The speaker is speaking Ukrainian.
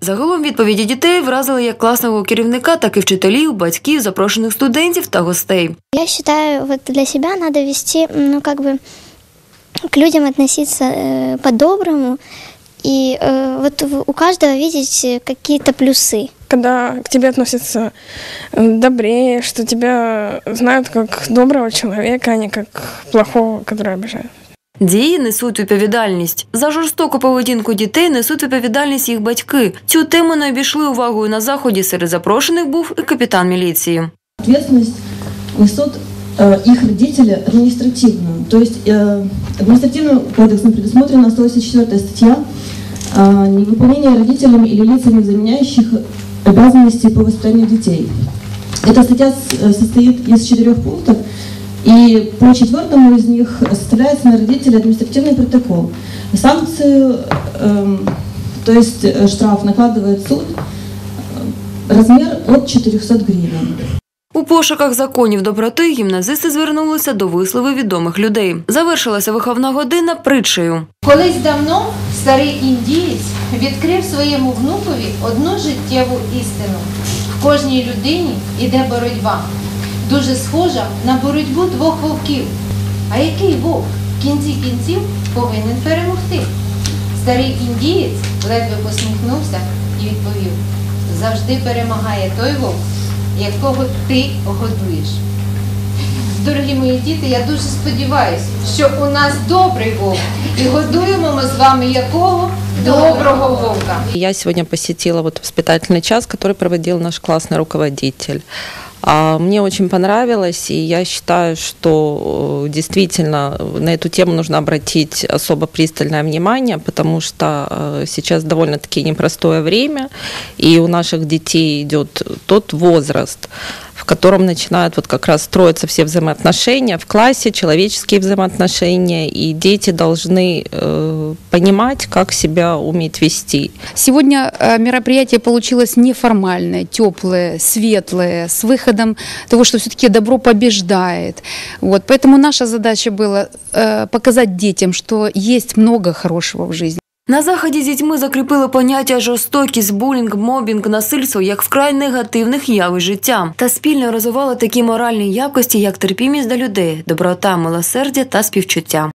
Загалом відповіді дітей вразили як класного керівника, так і вчителів, батьків, запрошених студентів та гостей. Я считаю, вот для себя надо вести, ну, как бы, к людям относиться э, по-доброму и э, вот в- у каждого видеть э, какие-то плюсы. когда к тебе относятся э, добрее, что тебя знают как доброго человека, а не как плохого, который обижает. Дії несуть відповідальність. За жорстоку поведінку дітей несуть відповідальність їх батьки. Цю тему не обійшли увагою на заході. Серед запрошених був і капітан міліції. Ответственность несут э, их родители административную. То есть э, административным кодексом предусмотрена 184 статья э, невыполнение родителями или лицами, заменяющих обязанности по воспитанию детей. Эта статья с- э, состоит из четырех пунктов, и по четвертому из них составляется на родителей административный протокол. Санкцию, эм, то есть э, штраф накладывает суд, э, размер от 400 гривен. У пошуках законів доброти гімназисти звернулися до висловів відомих людей. Завершилася виховна година притчею. Колись давно старий індієць відкрив своєму внукові одну життєву істину. В кожній людині іде боротьба, дуже схожа на боротьбу двох вовків. А який вовк в кінці кінців повинен перемогти? Старий індієць ледве посміхнувся і відповів: завжди перемагає той вовк, якого ти годуєш. Дорогі мої діти, я дуже сподіваюся, що у нас добрий вовк. І годуємо ми з вами якого доброго вовка. Я сегодня посетила вот воспитательный час, который проводил наш классный руководитель. А, Мне очень понравилось, и я считаю, что э, действительно на эту тему нужно обратить особо пристальное внимание, потому что э, сейчас довольно-таки непростое время, и у наших детей идет тот возраст, в котором начинают вот как раз строиться все взаимоотношения в классе, человеческие взаимоотношения, и дети должны э, понимать, как себя уметь вести. Сегодня э, мероприятие получилось неформальное, теплое, светлое, с выходом того, что все-таки добро побеждает. Вот, поэтому наша задача была э, показать детям, что есть много хорошего в жизни. На заході з дітьми закріпили поняття жорстокість, булінг, мобінг, насильство як вкрай негативних явищ життя та спільно розвивали такі моральні якості, як терпімість до людей, доброта, милосердя та співчуття.